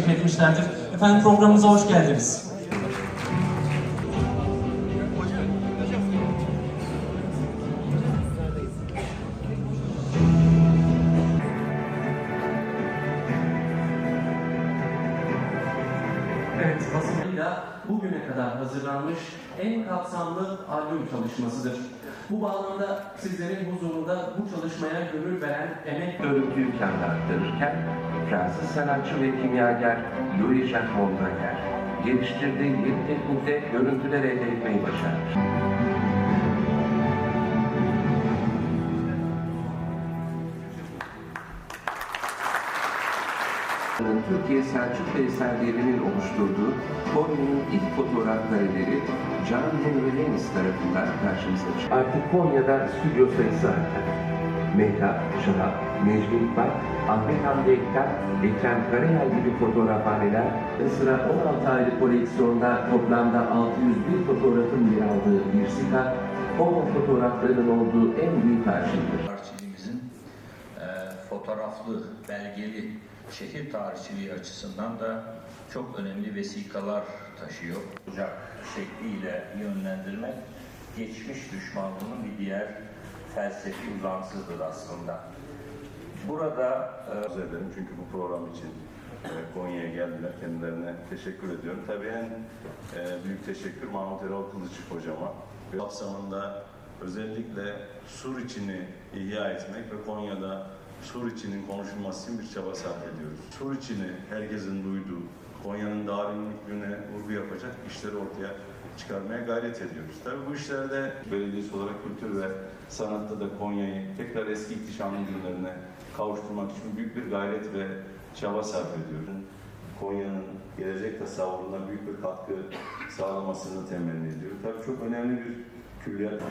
teşrif etmişlerdir. Efendim programımıza hoş geldiniz. Evet, basınıyla bugüne kadar hazırlanmış en kapsamlı albüm çalışmasıdır. Bu bağlamda sizlerin huzurunda bu çalışmaya gönül veren emek Görüntüyü kendi aktarırken Fransız sanatçı ve kimyager Louis Jacques Montaner geliştirdiği yeni teknikte görüntüler elde etmeyi başarmış. Türkiye Selçuklu eserlerinin oluşturduğu Konya'nın ilk fotoğraf kareleri Can Henry Lennis tarafından karşımıza çıktı. Artık Konya'da stüdyo sayısı artar. Mehtap, Şahap, Necmi İkbal, Ahmet Hamdi Ektar, Ekrem Karayel gibi fotoğrafhaneler sıra 16 aylık koleksiyonda toplamda 601 fotoğrafın yer aldığı bir sika, homo fotoğraflarının olduğu en büyük arşivdir. tarihçiliğimizin e, fotoğraflı, belgeli şehir tarihçiliği açısından da çok önemli vesikalar taşıyor. Ocak şekliyle yönlendirmek geçmiş düşmanlığının bir diğer felsefi uzantısıdır aslında. Burada Arzu ederim çünkü bu program için e, Konya'ya geldiler. Kendilerine teşekkür ediyorum. Tabii en e, büyük teşekkür Mahmut Erol Kılıç hocama. Kapsamında özellikle Sur içini ihya etmek ve Konya'da Sur içinin konuşulması için bir çaba sarf ediyoruz. Sur içini herkesin duyduğu, Konya'nın derinliklerine vurgu yapacak işleri ortaya çıkarmaya gayret ediyoruz. Tabii bu işlerde belediyesi olarak kültür ve sanatta da Konya'yı tekrar eski ihtişamlı günlerine kavuşturmak için büyük bir gayret ve çaba sarf ediyoruz. Konya'nın gelecek tasavvuruna büyük bir katkı sağlamasını temenni ediyorum. Tabii çok önemli bir külliyat.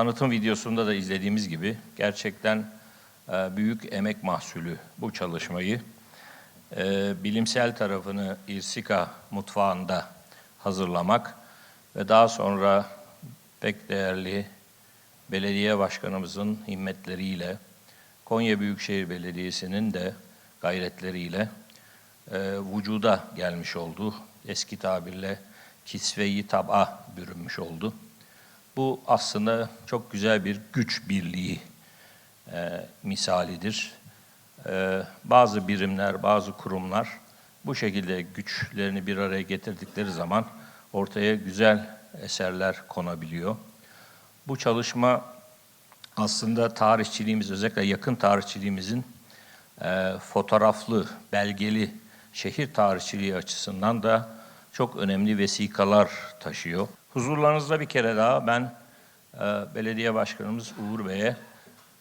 Tanıtım videosunda da izlediğimiz gibi gerçekten e, büyük emek mahsulü bu çalışmayı. E, bilimsel tarafını İrsika mutfağında hazırlamak ve daha sonra pek değerli belediye başkanımızın himmetleriyle, Konya Büyükşehir Belediyesi'nin de gayretleriyle e, vücuda gelmiş oldu. Eski tabirle kisveyi tab'a bürünmüş oldu. Bu aslında çok güzel bir güç birliği e, misalidir. E, bazı birimler, bazı kurumlar bu şekilde güçlerini bir araya getirdikleri zaman ortaya güzel eserler konabiliyor. Bu çalışma aslında tarihçiliğimiz, özellikle yakın tarihçiliğimizin e, fotoğraflı, belgeli şehir tarihçiliği açısından da çok önemli vesikalar taşıyor. Huzurlarınızda bir kere daha ben e, belediye başkanımız Uğur Bey'e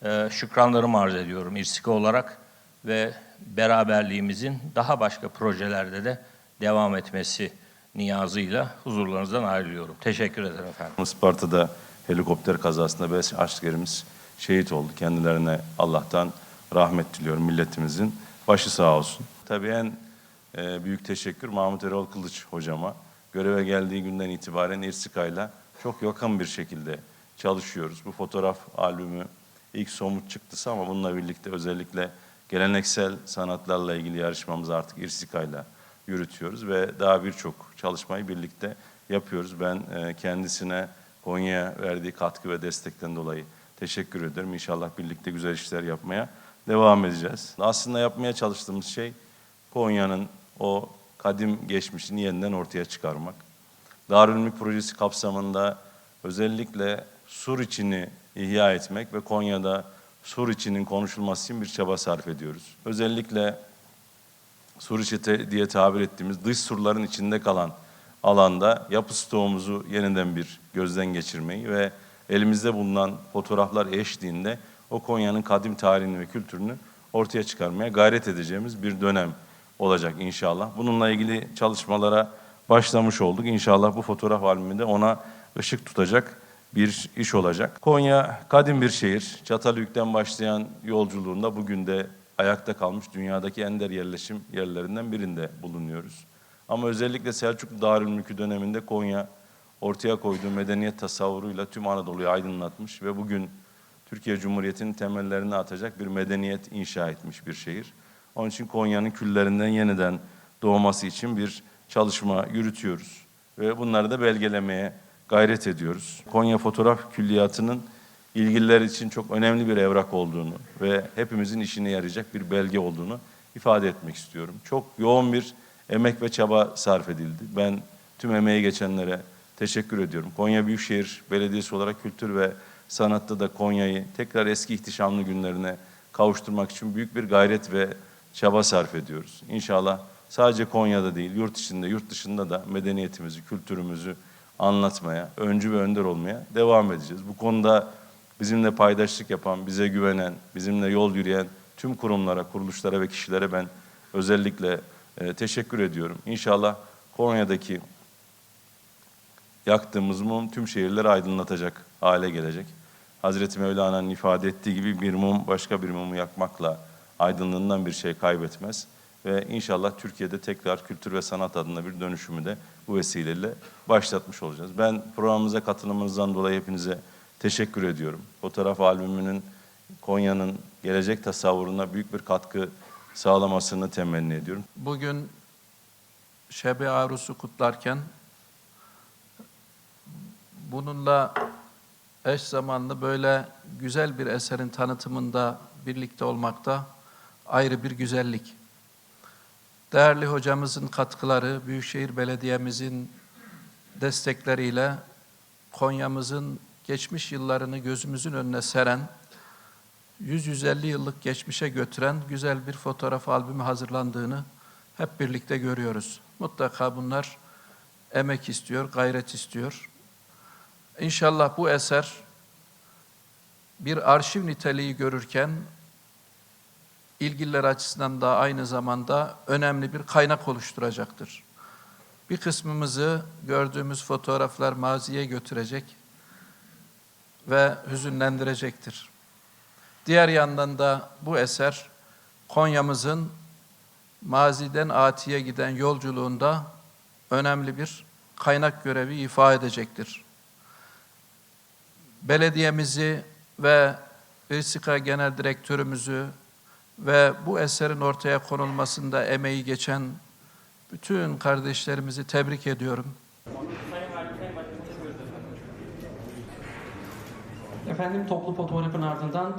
e, şükranlarımı arz ediyorum İrsika olarak ve beraberliğimizin daha başka projelerde de devam etmesi niyazıyla huzurlarınızdan ayrılıyorum. Teşekkür ederim efendim. Isparta'da helikopter kazasında beş askerimiz şehit oldu. Kendilerine Allah'tan rahmet diliyorum milletimizin. Başı sağ olsun. Tabii en e, büyük teşekkür Mahmut Erol Kılıç hocama. Göreve geldiği günden itibaren İrsika'yla çok yakın bir şekilde çalışıyoruz. Bu fotoğraf albümü ilk somut çıktısı ama bununla birlikte özellikle geleneksel sanatlarla ilgili yarışmamızı artık İrsika'yla yürütüyoruz ve daha birçok çalışmayı birlikte yapıyoruz. Ben e, kendisine Konya'ya verdiği katkı ve destekten dolayı teşekkür ederim. İnşallah birlikte güzel işler yapmaya devam edeceğiz. Aslında yapmaya çalıştığımız şey Konya'nın o kadim geçmişini yeniden ortaya çıkarmak. Darülmülk projesi kapsamında özellikle Sur içini ihya etmek ve Konya'da Sur içinin konuşulması için bir çaba sarf ediyoruz. Özellikle sur içi te- diye tabir ettiğimiz dış surların içinde kalan alanda yapı stoğumuzu yeniden bir gözden geçirmeyi ve elimizde bulunan fotoğraflar eşliğinde o Konya'nın kadim tarihini ve kültürünü ortaya çıkarmaya gayret edeceğimiz bir dönem olacak inşallah. Bununla ilgili çalışmalara başlamış olduk. İnşallah bu fotoğraf albümünde ona ışık tutacak bir iş olacak. Konya kadim bir şehir. Çatalhöyük'ten başlayan yolculuğunda bugün de ayakta kalmış dünyadaki ender yerleşim yerlerinden birinde bulunuyoruz. Ama özellikle Selçuklu Darülmülkü döneminde Konya ortaya koyduğu medeniyet tasavvuruyla tüm Anadolu'yu aydınlatmış ve bugün Türkiye Cumhuriyeti'nin temellerini atacak bir medeniyet inşa etmiş bir şehir. Onun için Konya'nın küllerinden yeniden doğması için bir çalışma yürütüyoruz ve bunları da belgelemeye gayret ediyoruz. Konya Fotoğraf Külliyatı'nın ilgililer için çok önemli bir evrak olduğunu ve hepimizin işine yarayacak bir belge olduğunu ifade etmek istiyorum. Çok yoğun bir emek ve çaba sarf edildi. Ben tüm emeği geçenlere teşekkür ediyorum. Konya Büyükşehir Belediyesi olarak kültür ve sanatta da Konya'yı tekrar eski ihtişamlı günlerine kavuşturmak için büyük bir gayret ve çaba sarf ediyoruz. İnşallah sadece Konya'da değil, yurt içinde, yurt dışında da medeniyetimizi, kültürümüzü anlatmaya, öncü ve önder olmaya devam edeceğiz. Bu konuda bizimle paydaşlık yapan, bize güvenen, bizimle yol yürüyen tüm kurumlara, kuruluşlara ve kişilere ben özellikle e, teşekkür ediyorum. İnşallah Konya'daki yaktığımız mum tüm şehirleri aydınlatacak hale gelecek. Hazreti Mevlana'nın ifade ettiği gibi bir mum başka bir mumu yakmakla aydınlığından bir şey kaybetmez. Ve inşallah Türkiye'de tekrar kültür ve sanat adına bir dönüşümü de bu vesileyle başlatmış olacağız. Ben programımıza katılımınızdan dolayı hepinize teşekkür ediyorum. Fotoğraf albümünün Konya'nın gelecek tasavvuruna büyük bir katkı sağlamasını temenni ediyorum. Bugün Şebe Arus'u kutlarken bununla eş zamanlı böyle güzel bir eserin tanıtımında birlikte olmakta ayrı bir güzellik. Değerli hocamızın katkıları, Büyükşehir Belediye'mizin destekleriyle Konya'mızın geçmiş yıllarını gözümüzün önüne seren, 100-150 yıllık geçmişe götüren güzel bir fotoğraf albümü hazırlandığını hep birlikte görüyoruz. Mutlaka bunlar emek istiyor, gayret istiyor. İnşallah bu eser bir arşiv niteliği görürken ilgililer açısından da aynı zamanda önemli bir kaynak oluşturacaktır. Bir kısmımızı gördüğümüz fotoğraflar maziye götürecek ve hüzünlendirecektir. Diğer yandan da bu eser Konya'mızın maziden atiye giden yolculuğunda önemli bir kaynak görevi ifa edecektir. Belediyemizi ve İrsika Genel Direktörümüzü ve bu eserin ortaya konulmasında emeği geçen bütün kardeşlerimizi tebrik ediyorum. Efendim toplu fotoğrafın ardından